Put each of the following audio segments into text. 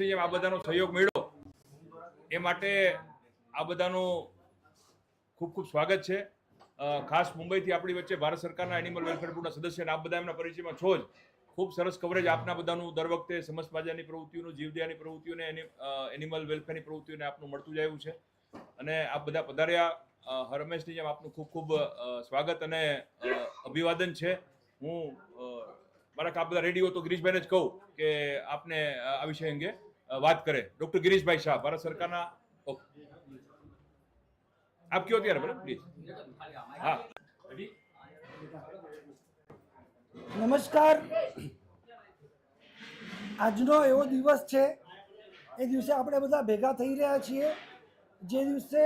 જેમ આ બધાનો સહયોગ મળ્યો એ માટે આ બધાનું ખૂબ ખૂબ સ્વાગત છે. ખાસ મુંબઈથી આપણી વચ્ચે ભારત સરકારના એનિમલ વેલફેર બોર્ડના સદસ્ય અને આપ બધા એમના પરિચયમાં છો જ. ખૂબ સરસ કવરેજ આપના બધાનું દર વખતે સમસ્ત માજાની પ્રવૃત્તિઓનું, જીવદયાની પ્રવૃત્તિઓને, એની એનિમલ વેલફેરની પ્રવૃત્તિઓને આપનું મળતું જ આવ્યું છે. અને આપ બધા પધાર્યા. હરમેશની જેમ આપનું ખૂબ ખૂબ સ્વાગત અને અભિવાદન છે. હું મારા કાપ બધા રેડી હો તો ગિરીશભાઈને જ કહું કે આપને આ વિષય અંગે વાત કરે. ડોક્ટર ગિરીશભાઈ શાહ, ભારત સરકારના આપ કયો ત્યારે બરાબર? પ્લીઝ હા. નમસ્કાર. આજનો એવો દિવસ છે, એ દિવસે આપણે બધા ભેગા થઈ રહ્યા છીએ, જે દિવસે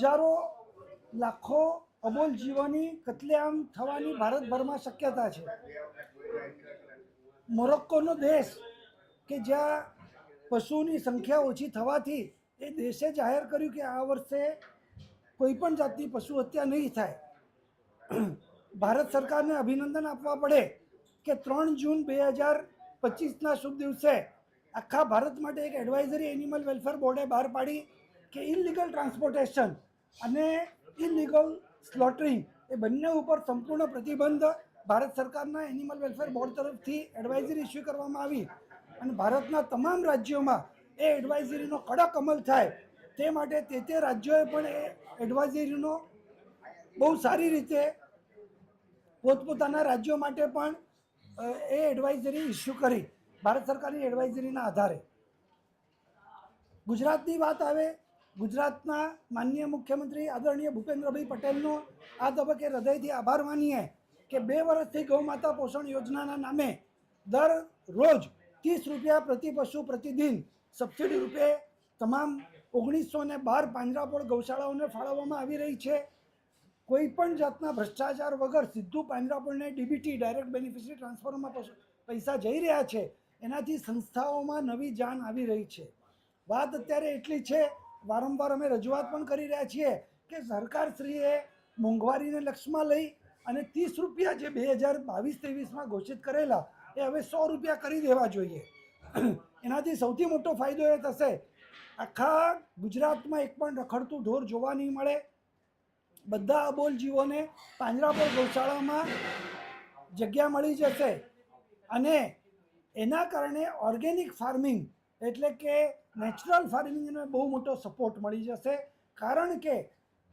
હજારો, લાખો અબોલ જીવોની કતલેઆમ થવાની ભારતભરમાં શક્યતા છે. મોરક્કોનો દેશ કે જ્યાં પશુની સંખ્યા ઓછી થવાથી એ દેશે જાહેર કર્યું કે આ વર્ષે કોઈ પણ જાતની પશુ હત્યા નહીં થાય. ભારત સરકારને અભિનંદન આપવા પડે કે ત્રણ જૂન બે હજાર પચીસના શુભ દિવસે આખા ભારત માટે એક એડવાઇઝરી એનિમલ વેલફેર બોર્ડે બહાર પાડી કે ઇનલીગલ ટ્રાન્સપોર્ટેશન અને ઇનલીગલ સ્લોટરિંગ એ બંને ઉપર સંપૂર્ણ પ્રતિબંધ ભારત સરકારના એનિમલ વેલફેર બોર્ડ તરફથી એડવાઇઝરી ઇસ્યુ કરવામાં આવી. અને ભારતના તમામ રાજ્યોમાં એ એડવાઇઝરીનો કડક અમલ થાય તે માટે તે તે રાજ્યોએ પણ એ એડવાઇઝરીનો બહુ સારી રીતે પોતપોતાના રાજ્યો માટે પણ એ એડવાઇઝરી ઇસ્યુ કરી. ભારત સરકારની એડવાઇઝરીના આધારે. ગુજરાતની વાત આવે ગુજરાતના માનનીય મુખ્યમંત્રી આદરણીય ભૂપેન્દ્રભાઈ પટેલનો આ તબક્કે હૃદયથી આભાર માનીએ કે બે વર્ષથી ગૌ માતા પોષણ યોજનાના નામે દર રોજ ત્રીસ રૂપિયા પ્રતિ પશુ પ્રતિદિન સબસિડી રૂપે તમામ ઓગણીસો ને બાર પાંજરાપોળ ગૌશાળાઓને ફાળવવામાં આવી રહી છે. કોઈ પણ જાતના ભ્રષ્ટાચાર વગર સીધું પાંજરાપોળને ડીબીટી, ડાયરેક્ટ બેનિફિશરી ટ્રાન્સફરમાં પૈસા- જઈ રહ્યા છે. એનાથી સંસ્થાઓમાં નવી જાન આવી રહી છે. વાત અત્યારે એટલી છે વારંવાર અમે રજૂઆત પણ કરી રહ્યા છીએ કે સરકારશ્રીએ મોંઘવારીને લક્ષમાં લઈ અને ત્રીસ રૂપિયા જે બે હજાર બાવીસ ત્રેવીસમાં ઘોષિત કરેલા, એ હવે સો રૂપિયા કરી દેવા જોઈએ. એનાથી સૌથી મોટો ફાયદો એ થશે. આખા ગુજરાતમાં એક પણ રખડતું ઢોર જોવા નહીં મળે. બધા અબોલ જીવોને પાંજરાપોળ ગૌશાળામાં જગ્યા મળી જશે. અને એના કારણે ઓર્ગેનિક ફાર્મિંગ એટલે કે નેચરલ ફાર્મિંગને બહુ મોટો સપોર્ટ મળી જશે. કારણ કે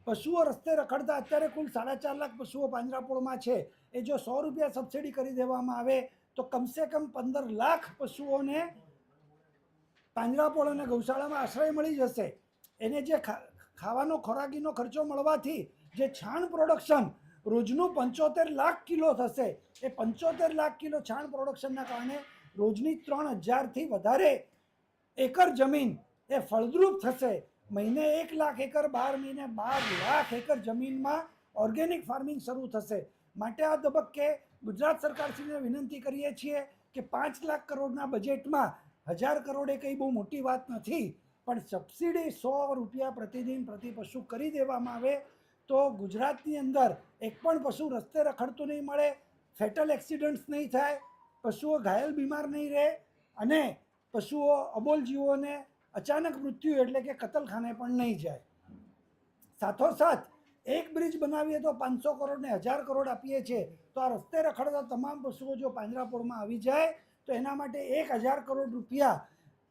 પશુઓ રસ્તે રખડતા અત્યારે કુલ સાડા ચાર લાખ પશુઓ પાંજરાપોળમાં છે. એ જો સો રૂપિયા સબસિડી કરી દેવામાં આવે, તો કમસે કમ પંદર લાખ પશુઓને પાંજરાપોળ અને ગૌશાળામાં આશ્રય મળી જશે. એને જે ખાવાનો ખોરાકીનો ખર્ચો મળવાથી જે છાણ પ્રોડક્શન રોજનું પંચોતેર લાખ કિલો થશે. એ પંચોતેર લાખ કિલો છાણ પ્રોડક્શનના કારણે રોજની ત્રણ હજારથી વધારે એકર જમીન એ ફળદ્રુપ થશે. મહિને એક લાખ એકર, બાર મહિને બાર લાખ એકર જમીનમાં ઓર્ગેનિક ફાર્મિંગ શરૂ થશે. માટે આ તબક્કે ગુજરાત સરકારશ્રીને વિનંતી કરીએ છીએ કે પાંચ લાખ કરોડના બજેટમાં હજાર કરોડ કંઈ બહુ મોટી વાત નથી, પણ સબસિડી સો રૂપિયા પ્રતિદિન પ્રતિ પશુ કરી દેવામાં આવે તો ગુજરાતની અંદર એક પણ પશુ રસ્તે રખડતું નહીં મળે ફેટલ એક્સિડન્ટ્સ નહીં થાય, પશુઓ ઘાયલ બીમાર નહીં રહે અને પશુઓ અબોલ જીવોને અચાનક મૃત્યુ એટલે કે કતલખાને પણ નહીં જાય. સાથોસાથ, એક બ્રિજ બનાવીએ તો પાંચસો કરોડ ને હજાર કરોડ આપીએ છીએ તો આ રસ્તે રખડતા તમામ પશુઓ જો પાંજરાપોળમાં આવી જાય, તો એના માટે એક હજાર કરોડ રૂપિયા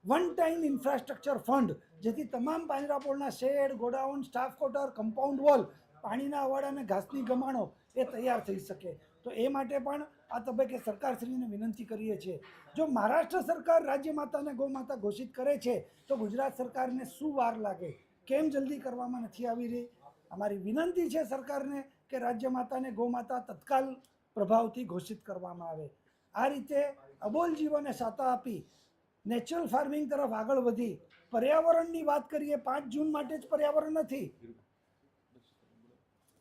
વન ટાઈમ ઇન્ફ્રાસ્ટ્રક્ચર ફંડ જેથી તમામ પાંજરાપોળના shed, godown staff quarter compound wall પાણીના અવાડ અને ઘાસની ગમાણો એ તૈયાર થઈ શકે. તો એ માટે પણ આ તબક્કે સરકારશ્રીને વિનંતી કરીએ છીએ. જો મહારાષ્ટ્ર સરકાર રાજ્ય માતાને ગૌમાતા ઘોષિત કરે છે, તો ગુજરાત સરકારને શું વાર લાગે? કેમ જલ્દી કરવામાં નથી આવી રહી? અમારી વિનંતી છે સરકારને કે રાજ્ય માતાને ગૌમાતા તત્કાલ પ્રભાવથી ઘોષિત કરવામાં આવે. આ રીતે અબોલ જીવોને સાતા આપી નેચરલ ફાર્મિંગ તરફ આગળ વધી. પર્યાવરણની વાત કરીએ, પાંચ જૂન માટે જ પર્યાવરણ નથી.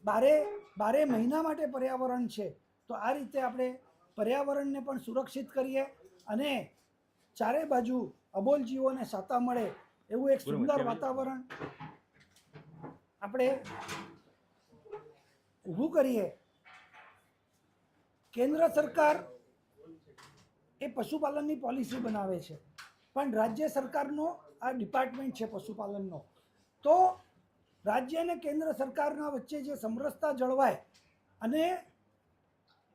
બારે બારે મહિના માટે પર્યાવરણ છે. તો આ રીતે આપણે પર્યાવરણને પણ સુરક્ષિત કરીએ અને ચારે બાજુ અબોલ જીવોને સાતા મળે એવું એક સુંદર વાતાવરણ આપણે ઊભું કરીએ. કેન્દ્ર સરકાર એ પશુપાલનની પોલિસી બનાવે છે પણ રાજ્ય સરકારનો આ ડિપાર્ટમેન્ટ છે પશુપાલનનો. તો રાજ્ય અને કેન્દ્ર સરકારના વચ્ચે જે સમરસતા જળવાય અને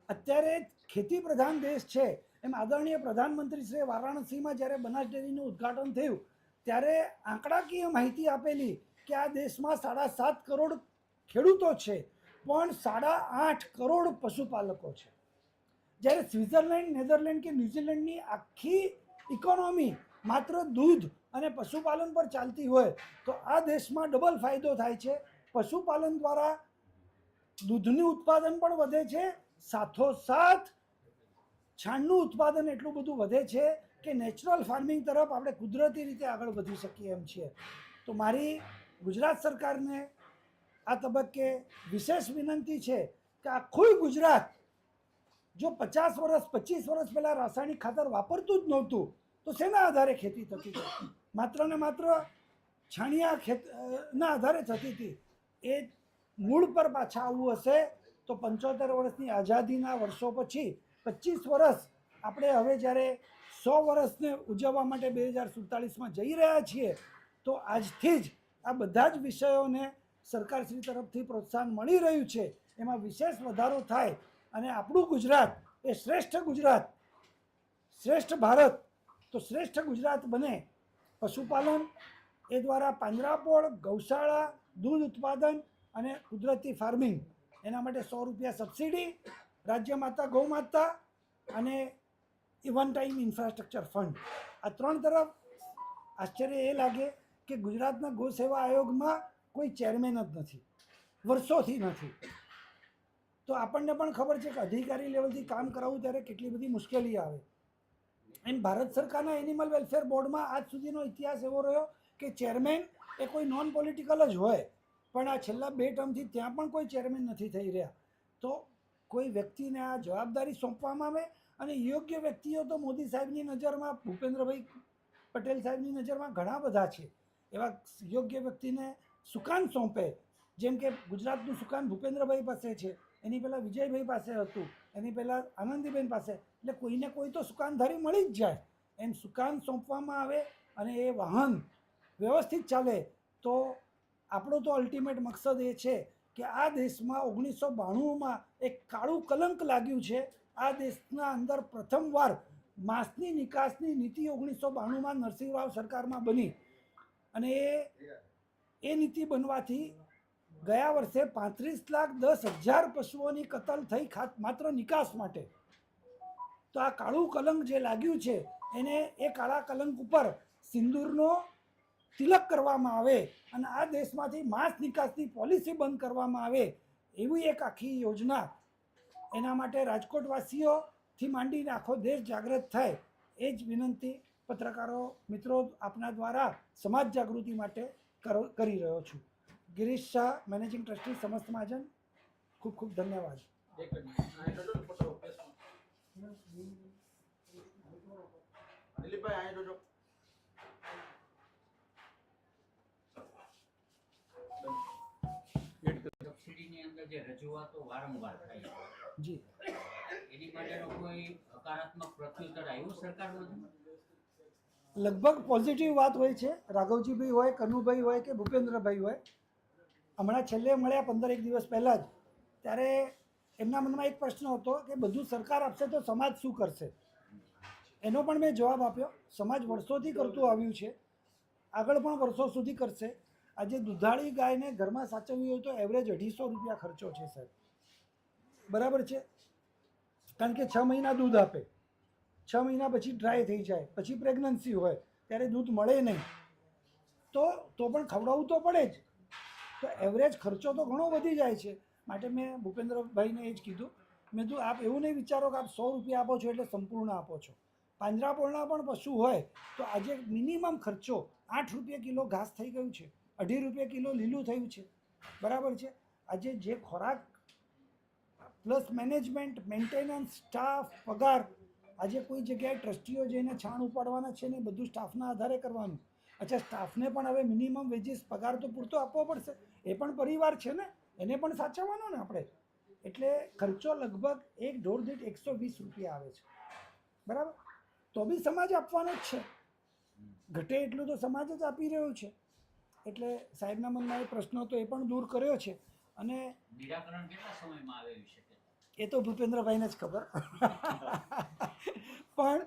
અત્યારે ખેતી પ્રધાન દેશ છે. એમ આદરણીય પ્રધાનમંત્રી શ્રી વારાણસીમાં જ્યારે બનાસ ડેરીનું ઉદ્ઘાટન થયું, ત્યારે આંકડાકીય માહિતી આપેલી કે આ દેશમાં સાડા સાત કરોડ ખેડૂતો છે, પણ સાડા આઠ કરોડ પશુપાલકો છે. જ્યારે સ્વિટ્ઝરલેન્ડ, નેધરલેન્ડ કે ન્યુઝીલેન્ડની આખી ઇકોનોમી માત્ર દૂધ અને પશુપાલન પર ચાલતી હોય, તો આ દેશમાં ડબલ ફાયદો થાય છે. પશુપાલન દ્વારા દૂધનું ઉત્પાદન પણ વધે છે. સાથોસાથ છાણનું ઉત્પાદન એટલું બધું વધે છે કે નેચરલ ફાર્મિંગ તરફ આપણે કુદરતી રીતે આગળ વધી શકીએ એમ છીએ. તો મારી ગુજરાત સરકારને આ તબક્કે વિશેષ વિનંતી છે કે આખું ગુજરાત જો પચાસ વર્ષ, પચીસ વર્ષ પહેલાં રાસાયણિક ખાતર વાપરતું જ નહોતું, તો શેના આધારે ખેતી થતી હતી? માત્ર ને માત્ર છાણિયા ખેત ના આધારે થતી હતી. એ મૂળ પર પાછા આવવું હશે તો પંચોતેર વર્ષની આઝાદીના વર્ષો પછી પચીસ વર્ષ આપણે હવે જ્યારે સો વર્ષને ઉજવવા માટે બે હજાર સુડતાલીસમાં જઈ રહ્યા છીએ, તો આજથી જ આ બધા જ વિષયોને સરકારશ્રી તરફથી પ્રોત્સાહન મળી રહ્યું છે. એમાં વિશેષ વધારો થાય અને આપણું ગુજરાત એ શ્રેષ્ઠ ગુજરાત, શ્રેષ્ઠ ભારત, તો શ્રેષ્ઠ ગુજરાત બને. પશુપાલન, એ દ્વારા પાંજરાપોળ, ગૌશાળા, દૂધ ઉત્પાદન અને કુદરતી ફાર્મિંગ એના માટે સો રૂપિયા સબસિડી રાજ્ય માતા, ગૌ માતા અને વન ટાઈમ ઇન્ફ્રાસ્ટ્રક્ચર ફંડ આ ત્રણ તરફ આશ્ચર્ય એ લાગે કે ગુજરાતના ગૌ સેવા આયોગમાં કોઈ ચેરમેન જ નથી. વર્ષોથી નથી. તો આપણને પણ ખબર છે કે અધિકારી લેવલથી કામ કરાવવું ત્યારે કેટલી બધી મુશ્કેલી આવે. એમ ભારત સરકારના એનિમલ વેલફેર બોર્ડમાં આજ સુધીનો ઇતિહાસ એવો રહ્યો કે ચેરમેન એ કોઈ નોન પોલિટિકલ જ હોય. પણ આ છેલ્લા બે ટર્મથી ત્યાં પણ કોઈ ચેરમેન નથી થઈ રહ્યા. તો કોઈ વ્યક્તિને આ જવાબદારી સોંપવામાં આવે અને યોગ્ય વ્યક્તિઓ તો મોદી સાહેબની નજરમાં, ભૂપેન્દ્રભાઈ પટેલ સાહેબની નજરમાં ઘણા બધા છે. એવા યોગ્ય વ્યક્તિને સુકાન સોંપે. જેમ કે ગુજરાતનું સુકાન ભૂપેન્દ્રભાઈ પાસે છે. એની પહેલાં વિજયભાઈ પાસે હતું. એની પહેલાં આનંદીબેન પાસે. એટલે કોઈને કોઈ તો સુકાનધારી મળી જ જાય. એમ સુકાન સોંપવામાં આવે અને એ વાહન વ્યવસ્થિત ચાલે તો આપણો તો અલ્ટિમેટ મકસદ એ છે કે આ દેશમાં ઓગણીસો બાણુંમાં એક કાળું કલંક લાગ્યું છે. આ દેશના અંદર પ્રથમવાર માસની નિકાસની નીતિ ઓગણીસો બાણુંમાં નરસિંહ રાવ સરકારમાં બની. અને એ એ નીતિ બનવાથી ગયા વર્ષે પાંત્રીસ લાખ દસ હજાર પશુઓની કતલ થઈ ખાત માત્ર નિકાસ માટે. તો આ કાળું કલંક જે લાગ્યું છે, એને એ કાળા કલંક ઉપર સિંદૂરનો તિલક કરવામાં આવે અને આ દેશમાંથી માંસ નિકાસની પોલિસી બંધ કરવામાં આવે એવી એક આખી યોજના એના માટે રાજકોટવાસીઓથી માંડીને આખો દેશ જાગૃત થાય એ જ વિનંતી પત્રકારો, મિત્રો, આપના દ્વારા સમાજ જાગૃતિ માટે કરો- રહ્યો છું. ગિરીશ શાહ મેનેજિંગ ટ્રસ્ટી સમસ્ત મહાજન, ખૂબ ખૂબ ધન્યવાદ. દિલીપભાઈ જે રજૂઆતો વારંવાર થાય છે, જી. એની માટેનો કોઈ હકારાત્મક પ્રત્યુત્તર આવ્યો સરકારમાંથી? લગભગ પોઝિટિવ વાત હોય છે. રાઘવજીભાઈ હોય કનુભાઈ હોય કે ભૂપેન્દ્રભાઈ હોય હમણાં છેલ્લે મળ્યા પંદર એક દિવસ પહેલાં જ ત્યારે એમના મનમાં એક પ્રશ્ન હતો કે બધું સરકાર આપશે તો સમાજ શું કરશે? એનો પણ મેં જવાબ આપ્યો. સમાજ વર્ષોથી કરતું આવ્યું છે. આગળ પણ વર્ષો સુધી કરશે. આજે દુધાળી ગાયને ઘરમાં સાચવવી હોય તો એવરેજ અઢીસો રૂપિયા ખર્ચો છે, સાહેબ. બરાબર છે? કારણ કે છ મહિના દૂધ આપે. છ મહિના પછી ડ્રાય થઈ જાય. પછી પ્રેગ્નન્સી હોય, ત્યારે દૂધ મળે નહીં. તો તો પણ ખવડાવવું તો પડે જ. તો એવરેજ ખર્ચો તો ઘણો વધી જાય છે. માટે મેં ભૂપેન્દ્રભાઈને એ જ કીધું. મેં કીધું, આપ એવું નહીં વિચારો કે આપ સો રૂપિયા આપો છો એટલે સંપૂર્ણ આપો છો. પાંજરાપોળના પણ પશુ હોય, તો આજે મિનિમમ ખર્ચો આઠ રૂપિયા કિલો ઘાસ થઈ ગયું છે. અઢી રૂપિયા કિલો લીલું થયું છે. બરાબર છે? આજે જે ખોરાક પ્લસ મેનેજમેન્ટ, મેન્ટેનન્સ, સ્ટાફ, પગાર, આજે કોઈ જગ્યાએ ટ્રસ્ટીઓ જઈને છાણ ઉપાડવાના છે ને બધું સ્ટાફના આધારે કરવાનું. અચ્છા, સ્ટાફને પણ હવે મિનિમમ વેજીસ પગાર તો પૂરતો આપવો પડશે. એ પણ પરિવાર છે ને? એને પણ સાચવવાનો ને આપણે? એટલે ખર્ચો લગભગ એક ઢોર દીઠ એકસો વીસ રૂપિયા આવે છે. બરાબર? તો બી સમાજ આપવાનો જ છે. ઘટે એટલું તો સમાજ જ આપી રહ્યો છે. એટલે સાહેબના મનમાં એ પ્રશ્નો તો એ પણ દૂર કર્યો છે. અને નિરાકરણ કેટલા સમયમાં આવે એવી શકે? એ તો ભૂપેન્દ્રભાઈને જ ખબર. પણ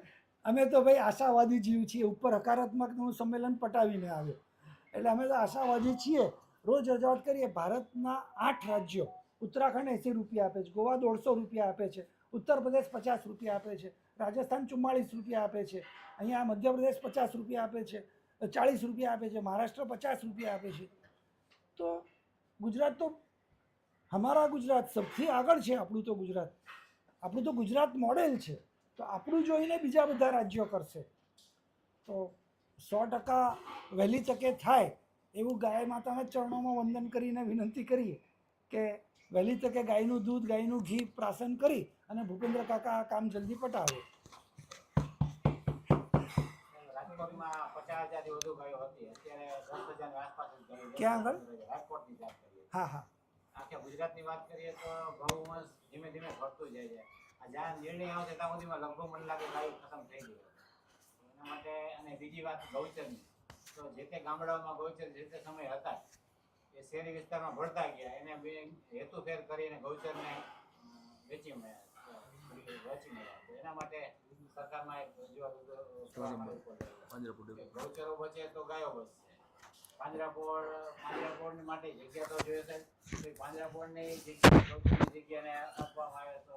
અમે તો ભાઈ આશાવાદી જીવ છીએ ઉપર હકારાત્મકનું સંમેલન પટાવીને આવ્યો. એટલે અમે તો આશાવાદી છીએ. રોજ રજૂઆત કરીએ ભારતના આઠ રાજ્યો ઉત્તરાખંડ એંસી રૂપિયા આપે છે ગોવા દોઢસો રૂપિયા આપે છે ઉત્તર પ્રદેશ પચાસ રૂપિયા આપે છે રાજસ્થાન ચુમ્માળીસ રૂપિયા આપે છે અહીંયા મધ્યપ્રદેશ પચાસ રૂપિયા આપે છે ચાળીસ રૂપિયા આપે છે, મહારાષ્ટ્ર પચાસ રૂપિયા આપે છે. તો ગુજરાત તો અમારા ગુજરાત સૌથી આગળ છે, આપણું તો ગુજરાત. આપણું તો ગુજરાત મોડેલ છે. તો આપણું જોઈને બીજા બધા રાજ્યો કરશે. તો સો ટકા વહેલી તકે થાય એવું ગાય માતાના ચરણોમાં વંદન કરીને વિનંતી કરીએ કે વહેલી તકે ગાયનું દૂધ, ગાયનું ઘી પ્રાસન કરી અને ભૂપેન્દ્ર કાકા આ કામ જલ્દી પટાવે. રાજકોટમાં પચાસ હજારથી વધુ ગાયો હતી. અત્યારે દસ હજારની આસપાસ જ ગાયો ક્યાં આગળ? રાજકોટની વાત કરીએ. હા હા. આખા ગુજરાતની વાત કરીએ તો ગૌવંશ ધીમે ધીમે ઘટતું જાય છે. આ જ્યાં નિર્ણય આવશે ત્યાં સુધીમાં લગભગ મને લાગે ગાયો ખતમ થઈ ગયો એના માટે અને બીજી વાત ગૌચરની. તો જે તે ગામડાઓમાં ગૌચર જે તે સમય હતા એ શહેરી વિસ્તારમાં ભળતા ગયા. એને બે હેતુ ફેર કરીને ગૌચરને વેચી મળ્યા. વેચી મળ્યા. એના માટે સરકારમાં એક રજૂઆત ગૌચરો બચે તો. ગાયો બચશે પાંજરાપોળ પાંજરાપોળની માટે જગ્યા તો જોઈએ છે પાંજરાપોળની જગ્યા ગૌચરની જગ્યાને આપવામાં આવે તો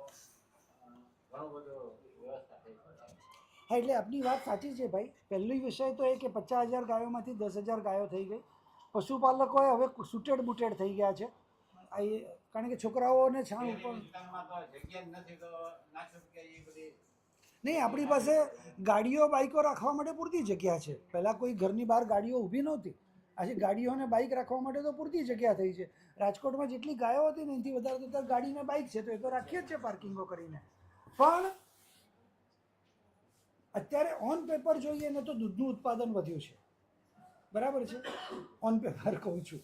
ઘણું બધું વ્યવસ્થા થઈ શકે. હા એટલે આપની વાત સાચી છે ભાઈ. પહેલો વિષય તો એ કે પચાસ હજાર ગાયોમાંથી દસ હજાર ગાયો થઈ ગઈ. પશુપાલકોએ હવે સુટેડ બુટેડ થઈ ગયા છે. કારણ કે છોકરાઓને છાણ એ ઉપર નહીં, આપણી પાસે ગાડીઓ બાઈકો રાખવા માટે પૂરતી જગ્યા છે. પહેલાં કોઈ ઘરની બહાર ગાડીઓ ઊભી નહોતી. આજે ગાડીઓ અને બાઇક રાખવા માટે તો પૂરતી જગ્યા થઈ છે. રાજકોટમાં જેટલી ગાયો હતી ને એનાથી વધારે તો ગાડીને ગાડી બાઇક છે, તો એ તો રાખીએ જ છે પાર્કિંગો કરીને. પણ અત્યારે ઓન પેપર જોઈએ ને તો દૂધનું ઉત્પાદન વધ્યું છે. બરાબર છે? ઓન પેપર કહું છું.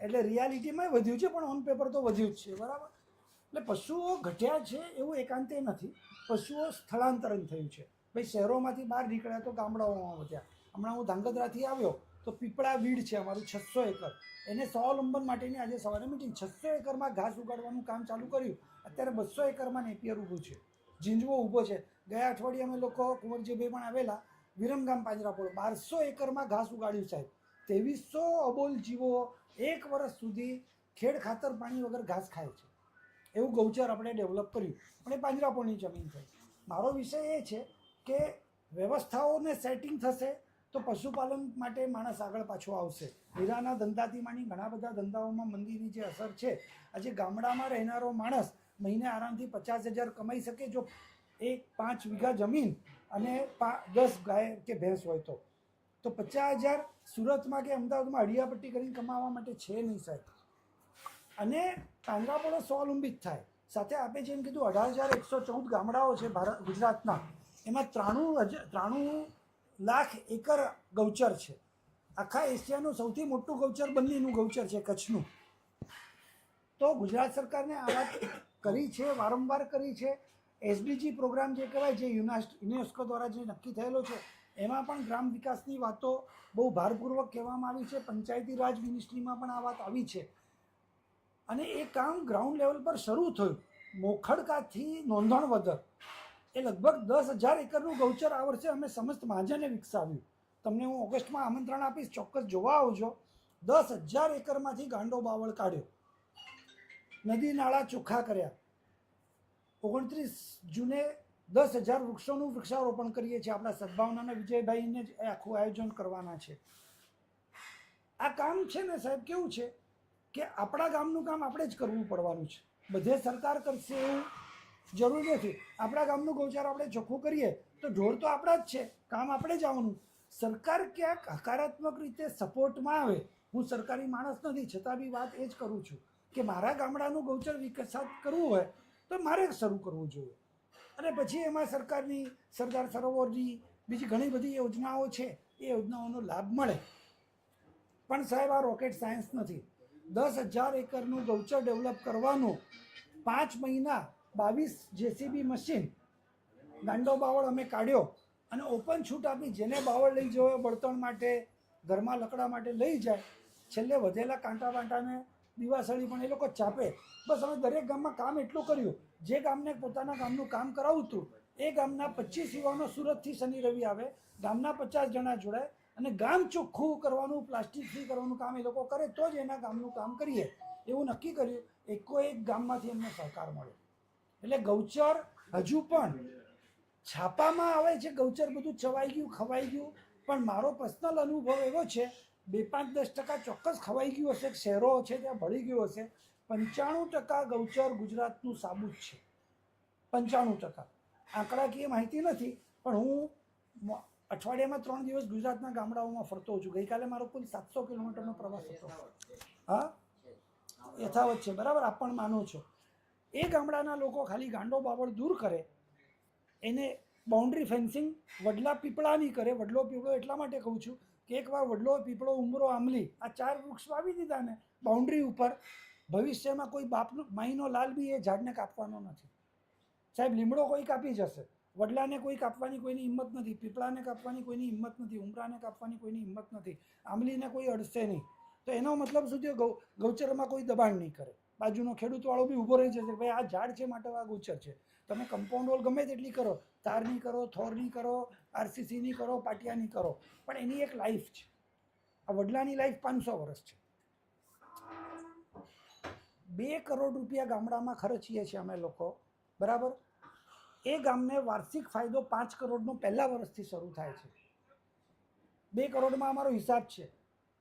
એટલે રિયાલિટીમાં વધ્યું છે, પણ ઓન પેપર તો વધ્યું જ છે. બરાબર? એટલે પશુઓ ઘટ્યા છે એવું એકાંતે નથી. પશુઓ સ્થળાંતરણ થયું છે. ભાઈ, શહેરોમાંથી બહાર નીકળ્યા તો ગામડાઓમાં વધ્યા. હમણાં હું ધાંગધ્રાથી આવ્યો તો પીપળા વીડ છે અમારું છસો એકર. એને સ્વાવલંબન માટેની આજે સવારે મિટિંગ છસો એકરમાં ઘાસ ઉગાડવાનું કામ ચાલુ કર્યું. અત્યારે બસો એકરમાં નેપિયર ઊભું છે. ઝીંઝવો ઊભો છે. ગયા અઠવાડિયે અમે લોકો કુંવરજીભાઈ પણ આવેલા વિરમગામ પાંજરાપોળ. બારસો એકરમાં ઘાસ ઉગાડ્યું સાહેબ. ત્રેવીસો અબોલ જીવો એક વર્ષ સુધી ખેડ ખાતર પાણી વગર ઘાસ ખાય છે. એવું ગૌચર આપણે ડેવલપ કર્યું. એ પાંજરાપોળની જમીન થઈ મારો વિષય એ છે કે વ્યવસ્થાઓને સેટિંગ થશે તો પશુપાલન માટે માણસ આગળ પાછો આવશે. હીરાના ધંધાથી માંડી ઘણા બધા ધંધાઓમાં મંદીની જે અસર છે, આજે ગામડામાં રહેનારો માણસ મહિને આરામથી પચાસ હજાર કમાઈ શકે જો એક પાંચ વીઘા જમીન અને દસ ગાય કે ભેંસ હોય તો. તો પચાસ હજાર સુરતમાં કે અમદાવાદમાં હડિયાપટ્ટી કરીને કમાવા માટે છે નહીં સાહેબ. અને પાંજરાપોળો સ્વાવલંબિત થાય. સાથે આપે જેમ કીધું, અઢાર હજાર એકસો ચૌદ ગામડાઓ છે ભારત, ગુજરાતના. એમાં ત્રાણું હજાર ત્રાણું લાખ એકર ગૌચર છે. આખા એશિયાનું સૌથી મોટું ગૌચર બંનેનું ગૌચર છે કચ્છનું. તો ગુજરાત સરકારને આ વાત કરી છે, વારંવાર કરી છે. એસડીજી પ્રોગ્રામ જે કહેવાય, જે યુનાસ્ટ યુનેસ્કો દ્વારા જે નક્કી થયેલો છે, એમાં પણ ગ્રામ વિકાસની વાતો બહુ ભારપૂર્વક કહેવામાં આવી છે. પંચાયતી રાજ મિનિસ્ટ્રીમાં પણ આ વાત આવી છે. અને એ કામ ગ્રાઉન્ડ લેવલ પર શરૂ થયું. મોખડકાથી નોંધણવદર એ લગભગ દસ હજાર એકરનું ગૌચર આ વર્ષે અમે સમસ્ત મહાજને વિકસાવ્યું. તમને હું ઓગસ્ટમાં આમંત્રણ આપીશ, ચોક્કસ જોવા આવજો. દસ હજાર એકરમાંથી ગાંડો બાવળ કાઢ્યો. નદી નાળા ચોખ્ખા કર્યા. ઓગણત્રીસ જૂને દસ હજાર વૃક્ષોનું વૃક્ષારોપણ કરીએ છીએ. આપણા સદભાવનાના વિજયભાઈને જ આખું આયોજન કરવાના છે. આ કામ છે ને સાહેબ, કેવું છે? કે આપણા ગામનું કામ આપણે જ કરવું પડવાનું છે. બધે સરકાર કરશે એવું જરૂરી નથી. આપણા ગામનું ગૌચર આપણે ચોખ્ખું કરીએ તો ઢોર તો આપણા જ છે. કામ આપણે જ આવવાનું. સરકાર ક્યાંક હકારાત્મક રીતે સપોર્ટમાં આવે. હું સરકારી માણસ નથી, છતાં બી વાત એ જ કરું છું કે મારા ગામડાનું ગૌચર વિકસાત કરવું હોય તો મારે શરૂ કરવું જોઈએ. અને પછી એમાં સરકારની, સરદાર સરોવરની બીજી ઘણી બધી યોજનાઓ છે. એ યોજનાઓનો લાભ મળે. પણ સાહેબ, આ રોકેટ સાયન્સ નથી. દસ હજાર એકરનું ગૌચર ડેવલપ કરવાનું પાંચ મહિના બાવીસ જેસીબી મશીન ગાંડો બાવળ અમે કાઢ્યો અને ઓપન છૂટ આપી જેને બાવળ લઈ જવો બળતણ માટે, ઘરમાં લકડા માટે લઈ જાય. છેલ્લે વધેલા કાંટા વાંટાને દિવાસળી પણ એ લોકો ચાપે બસ અમે દરેક ગામમાં કામ એટલું કર્યું. જે ગામને પોતાના ગામનું કામ કરાવતું એ ગામના પચીસ યુવાનો સુરતથી શનિ રવિ આવે. ગામના પચાસ જણા જોડાય. અને ગામ ચોખ્ખું કરવાનું, પ્લાસ્ટિક ફ્રી કરવાનું કામ એ લોકો કરે તો જ એના ગામનું કામ કરીએ. એવું નક્કી કર્યું. એકો એક ગામમાંથી એમને સહકાર મળ્યો. એટલે ગૌચર હજુ પણ છાપામાં આવે છે. ગૌચર બધું ચવાઈ ગયું, ખવાઈ ગયું. પણ મારો પર્સનલ અનુભવ એવો છે, બે પાંચ દસ ટકા ચોક્કસ ખવાઈ ગયું હશે. શહેરો છે, ત્યાં ભળી ગયું હશે. પંચાણું ટકા ગૌચર ગુજરાતનું સાબુત છે. પંચાણું ટકા. આંકડાકીય માહિતી નથી, પણ હું અઠવાડિયામાં ત્રણ દિવસ ગુજરાતના ગામડાઓમાં ફરતો હોઉં છું. ગઈકાલે મારો કુલ સાતસો કિલોમીટરનો પ્રવાસ હતો. હા? યથાવત છે. બરાબર? આપ પણ માનો છો. એ ગામડાના લોકો ખાલી ગાંડો બાવળ દૂર કરે. એને બાઉન્ડ્રી ફેન્સિંગ વડલા પીપળાની કરે. વડલો પીપળો એટલા માટે કહું છું કે એકવાર વડલો, પીપળો, ઉમરો, આંબલી આ ચાર વૃક્ષ વાવી દીધા ને બાઉન્ડ્રી ઉપર ભવિષ્યમાં કોઈ બાપનો, માઈનો લાલ બી એ ઝાડને કાપવાનો નથી. સાહેબ, લીમડો કોઈ કાપી જશે વડલાને કોઈ કાપવાની કોઈની હિંમત નથી, પીપળાને કાપવાની કોઈની હિંમત નથી, ઉમરાને કાપવાની કોઈની હિંમત નથી, આંબલીને કોઈ અડશે નહીં. તો એનો મતલબ શું થયો ગૌ, ગૌચરમાં કોઈ દબાણ નહીં કરે. બાજુનો ખેડૂતવાળો બી ઊભો રહી જશે ભાઈ આ ઝાડ છે માટે આ ગૌચર છે. તમે કમ્પાઉન્ડ વોલ ગમે તેટલી કરો તારની કરો થોરની કરો આરસીસીની કરો પાટિયાની કરો, પણ એની એક લાઈફ છે. આ વડલાની લાઈફ પાંચસો વર્ષ છે. બે કરોડ રૂપિયા ગામડામાં ખર્ચીએ છીએ અમે લોકો. બરાબર? એ ગામને વાર્ષિક ફાયદો પાંચ કરોડનો પહેલા વર્ષથી શરૂ થાય છે. બે કરોડમાં અમારો હિસાબ છે.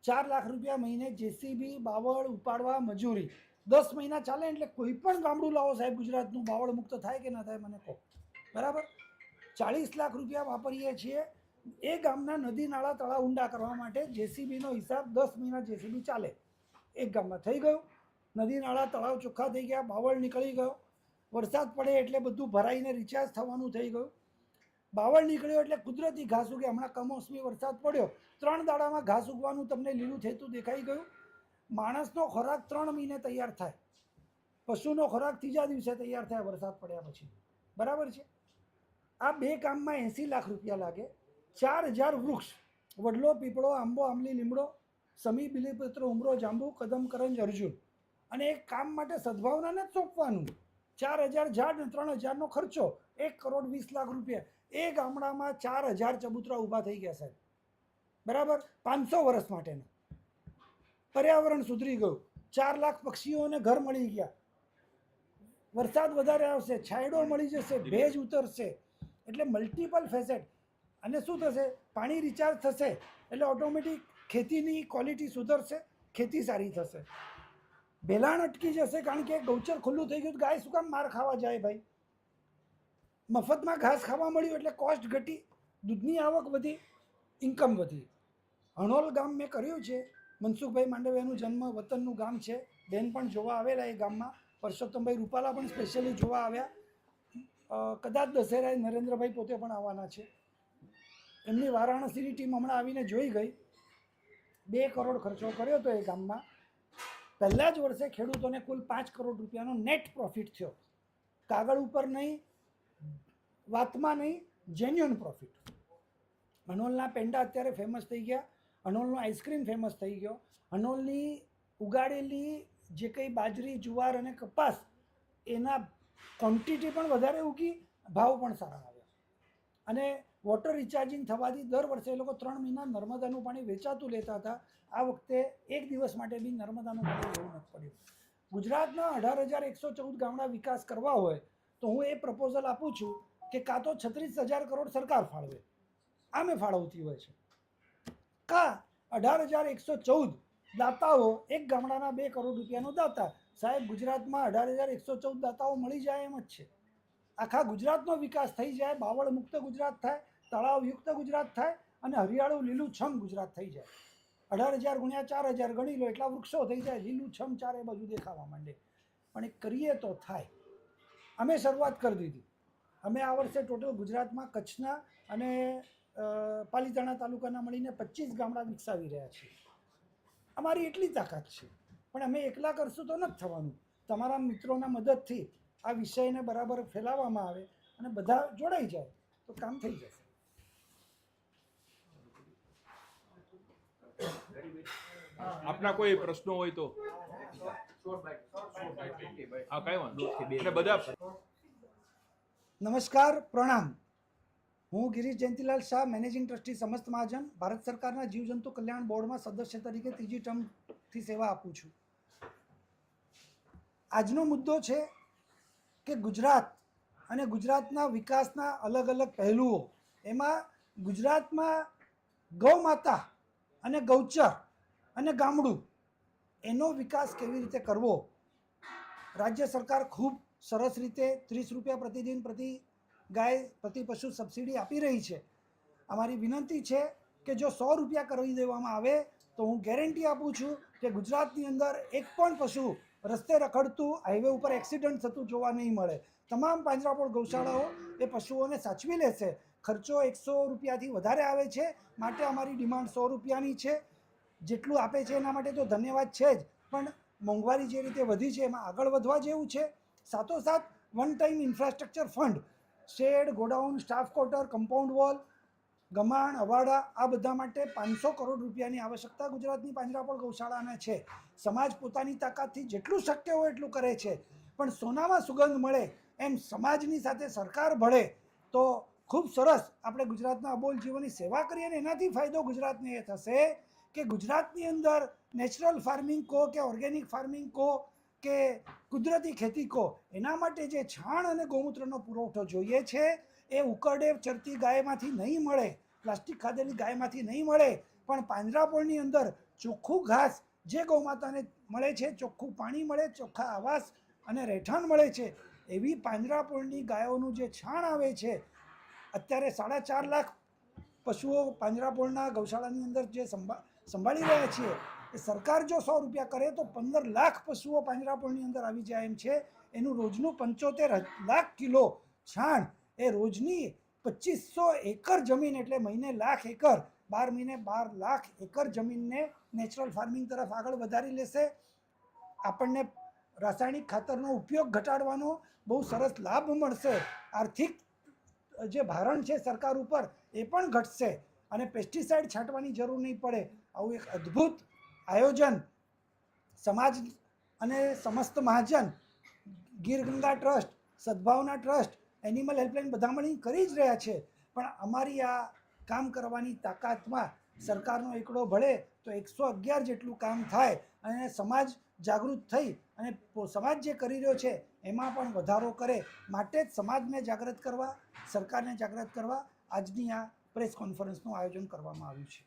ચાર લાખ રૂપિયા મહિને જેસીબી, બાવળ, ઉપાડવા, મજૂરી. દસ મહિના ચાલે એટલે કોઈ પણ ગામડું લાવો સાહેબ ગુજરાતનું, બાવળ મુક્ત થાય કે ના થાય મને કહો. બરાબર? ચાળીસ લાખ રૂપિયા વાપરીએ છીએ. એ ગામના નદી નાળા તળાવ ઊંડા કરવા માટે જેસીબીનો હિસાબ દસ મહિના જેસીબી ચાલે. એક ગામમાં થઈ ગયું. નદી નાળા તળાવ ચોખ્ખા થઈ ગયા, બાવળ નીકળી ગયો. વરસાદ પડે એટલે બધું ભરાઈને રિચાર્જ થવાનું થઈ ગયું. બાવળ નીકળ્યો એટલે કુદરતી ઘાસ ઉગે. હમણાં કમોસમી વરસાદ પડ્યો. ત્રણ દાડામાં ઘાસ ઉગવાનું તમને લીલું થતું દેખાઈ ગયું. માણસનો ખોરાક ત્રણ મહિને તૈયાર થાય. પશુનો ખોરાક ત્રીજા દિવસે તૈયાર થાય વરસાદ પડ્યા પછી. બરાબર છે? આ બે કામમાં એંસી લાખ રૂપિયા લાગે. ચાર હજાર વૃક્ષ. વડલો, પીપળો, આંબો, આંબલી, લીમડો, સમી, બિલીપત્ર, ઉમરો, જાંબુ, કદમ, કરંજ, અર્જુન. અને એક કામ માટે સદભાવનાને જ સોંપવાનું. ચાર હજાર ઝાડ ને ત્રણ હજારનો ખર્ચો. એક કરોડ વીસ લાખ રૂપિયા. એ ગામડામાં ચાર હજાર ચબૂતરા ઊભા થઈ ગયા સાહેબ. બરાબર? પાંચસો વર્ષ માટેના. પર્યાવરણ સુધરી ગયું. ચાર લાખ પક્ષીઓને ઘર મળી ગયા. વરસાદ વધારે આવશે છાંયડો મળી જશે ભેજ ઉતરશે. એટલે મલ્ટિપલ ફેસેટ અને શું થશે? પાણી રિચાર્જ થશે. એટલે ઓટોમેટિક ખેતીની ક્વોલિટી સુધરશે ખેતી સારી થશે. ભેલાણ અટકી જશે કારણ કે ગૌચર ખુલ્લું થઈ ગયું ગાય શું કામ માર ખાવા જાય ભાઈ? મફતમાં ઘાસ ખાવા મળ્યું એટલે કોસ્ટ ઘટી, દૂધની આવક વધી ઇન્કમ વધી. હણોલ ગામ મેં કર્યું છે. મનસુખભાઈ માંડવિયાનું જન્મ, વતનનું ગામ છે. બેન પણ જોવા આવેલા એ ગામમાં. પરસોત્તમભાઈ રૂપાલા પણ સ્પેશિયલી જોવા આવ્યા. કદાચ દશેરાએ નરેન્દ્રભાઈ પોતે પણ આવવાના છે. એમની વારાણસીની ટીમ હમણાં આવીને જોઈ ગઈ. બે કરોડ ખર્ચો કર્યો હતો એ ગામમાં. પહેલા જ વર્ષે ખેડૂતોને કુલ પાંચ કરોડ રૂપિયાનો નેટ પ્રોફિટ થયો. કાગળ ઉપર નહીં, વાતમાં નહીં જેન્યુઅન પ્રોફિટ અનોલના પેંડા અત્યારે ફેમસ થઈ ગયા, અનોલનો આઈસ્ક્રીમ ફેમસ થઈ ગયો, અનોલની ઉગાડેલી જે કંઈ બાજરી, જુવાર અને કપાસ, એના ક્વોન્ટિટી પણ વધારે ઉગી, ભાવ પણ સારા આવ્યા. અને વોટર રિચાર્જિંગ થવાથી દર વર્ષે એ લોકો ત્રણ મહિના નર્મદાનું પાણી વેચાતું લેતા હતા. આ વખતે એક દિવસ માટે બી નર્મદાનું પાણી લેવું નથી પડ્યું. ગુજરાતના અઢાર હજાર એકસો ચૌદ ગામડા વિકાસ કરવા હોય તો હું એ પ્રપોઝલ આપું છું કે કાં તો છત્રીસ હજાર કરોડ સરકાર ફાળવે. આમે ફાળવતી હોય છે. કા અઢાર હજાર એકસો ચૌદ દાતાઓ એક ગામડાના બે કરોડ રૂપિયાનો દાતા. સાહેબ, ગુજરાતમાં અઢાર હજાર એકસો ચૌદ દાતાઓ મળી જાય એમ જ છે. આખા ગુજરાતનો વિકાસ થઈ જાય, બાવળ મુક્ત ગુજરાત થાય તળાવ યુક્ત ગુજરાત થાય અને હરિયાળું લીલું છમ ગુજરાત થઈ જાય. અઢાર હજાર ગુણ્યા ચાર હજાર ગણી લો એટલા વૃક્ષો થઈ જાય, લીલું છમ ચારે બાજુ દેખાવા માંડે. પણ એ કરીએ તો થાય. અમે શરૂઆત કરી દીધી. અમે આ વર્ષે ટોટલ ગુજરાતમાં કચ્છના અને પાલીતાણા તાલુકાના મળીને પચીસ ગામડા વિકસાવી રહ્યા છીએ. અમારી એટલી તાકાત છે. પણ અમે એકલા કરશું તો નથી થવાનું. તમારા મિત્રોના મદદથી આ વિષયને બરાબર ફેલાવવામાં આવે અને બધા જોડાઈ જાય તો કામ થઈ જશે. આપના કોઈ પ્રશ્નો હોય તો. હા કઈ વાંધો અને બધા નમસ્કાર પ્રણામ. હું ગિરીશ જયંતિલાલ શાહ મેનેજિંગ ટ્રસ્ટી સમસ્ત મહાજન ભારત સરકારના જીવજંતુ કલ્યાણ બોર્ડમાં સદસ્ય તરીકે ત્રીજી ટર્મથી સેવા આપું છું. આજનો મુદ્દો છે કે ગુજરાત અને ગુજરાતના વિકાસના અલગ અલગ પહેલુઓ. એમાં ગુજરાતમાં ગૌ માતા અને ગૌચર અને ગામડું એનો વિકાસ કેવી રીતે કરવો? રાજ્ય સરકાર ખૂબ સરસ રીતે ત્રીસ રૂપિયા પ્રતિદિન પ્રતિ ગાય, પ્રતિ પશુ સબસિડી આપી રહી છે. અમારી વિનંતી છે કે જો સો રૂપિયા કરી દેવામાં આવે તો હું ગેરંટી આપું છું કે ગુજરાતની અંદર એક પણ પશુ રસ્તે રખડતું હાઈવે ઉપર એક્સિડન્ટ થતું જોવા નહીં મળે. તમામ પાંજરાપોળ ગૌશાળાઓ એ પશુઓને સાચવી લેશે ખર્ચો એકસો રૂપિયાથી વધારે આવે છે. માટે અમારી ડિમાન્ડ સો રૂપિયાની છે. જેટલું આપે છે એના માટે તો ધન્યવાદ છે જ. પણ મોંઘવારી જે રીતે વધી છે એમાં આગળ વધવા જેવું છે. સાથોસાથ one time infrastructure fund shed, godown staff quarter compound wall ગમાણ, અવાડા, આ બધા માટે પાંચસો કરોડ રૂપિયાની આવશ્યકતા ગુજરાતની પાંજરાપોળ ગૌશાળાને છે. સમાજ પોતાની તાકાતથી જેટલું શક્ય હોય એટલું કરે છે. પણ સોનામાં સુગંધ મળે એમ સમાજની સાથે સરકાર ભળે તો ખૂબ સરસ આપણે ગુજરાતના અબોલ જીવોની સેવા કરીએ અને એનાથી ફાયદો ગુજરાતને એ થશે કે ગુજરાતની અંદર નેચરલ ફાર્મિંગ કહો કે ઓર્ગેનિક ફાર્મિંગ કહો કે કુદરતી ખેતી કહો એના માટે જે છાણ અને ગૌમૂત્રનો પુરવઠો જોઈએ છે, એ ઉકરડે, ચરતી ગાયમાંથી નહીં મળે, પ્લાસ્ટિક ખાધેલી ગાયમાંથી નહીં મળે, પણ પાંજરાપોળની અંદર ચોખ્ખું ઘાસ જે ગૌમાતાને મળે છે, ચોખ્ખું પાણી મળે, ચોખ્ખા આવાસ અને રહેઠાણ મળે છે એવી પાંજરાપોળની ગાયોનું જે છાણ આવે છે, અત્યારે સાડા ચાર લાખ પશુઓ પાંજરાપોળના ગૌશાળાની અંદર જે સંભા, સંભાળી રહ્યા છીએ એ સરકાર જો સો રૂપિયા કરે તો પંદર લાખ પશુઓ પાંજરાપોળની અંદર આવી જાય એમ છે. એનું રોજનું પંચોતેર લાખ કિલો છાણ એ રોજની પચીસો એકર જમીન એટલે મહિને લાખ એકર, બાર મહિને બાર લાખ એકર જમીનને નેચરલ ફાર્મિંગ તરફ આગળ વધારી લેશે. આપણને રાસાયણિક ખાતરનો ઉપયોગ ઘટાડવાનો બહુ સરસ લાભ મળશે. આર્થિક જે ભારણ છે સરકાર ઉપર એ પણ ઘટશે અને પેસ્ટિસાઇડ છાંટવાની જરૂર નહીં પડે. આવું એક અદ્ભુત આયોજન સમાજ અને Samast Mahajan Gir Ganga trust, Sadbhavana trust, animal helpline બધા મળી કરી જ રહ્યા છે. પણ અમારી આ કામ કરવાની તાકાતમાં સરકારનો એકડો ભળે તો એકસો અગિયાર જેટલું કામ થાય અને સમાજ જાગૃત થઈ અને સમાજ જે કરી રહ્યો છે, એમાં પણ વધારો કરે. માટે જ સમાજને જાગૃત કરવા, સરકારને જાગૃત કરવા આજની આ પ્રેસ કોન્ફરન્સનું આયોજન કરવામાં આવ્યું છે.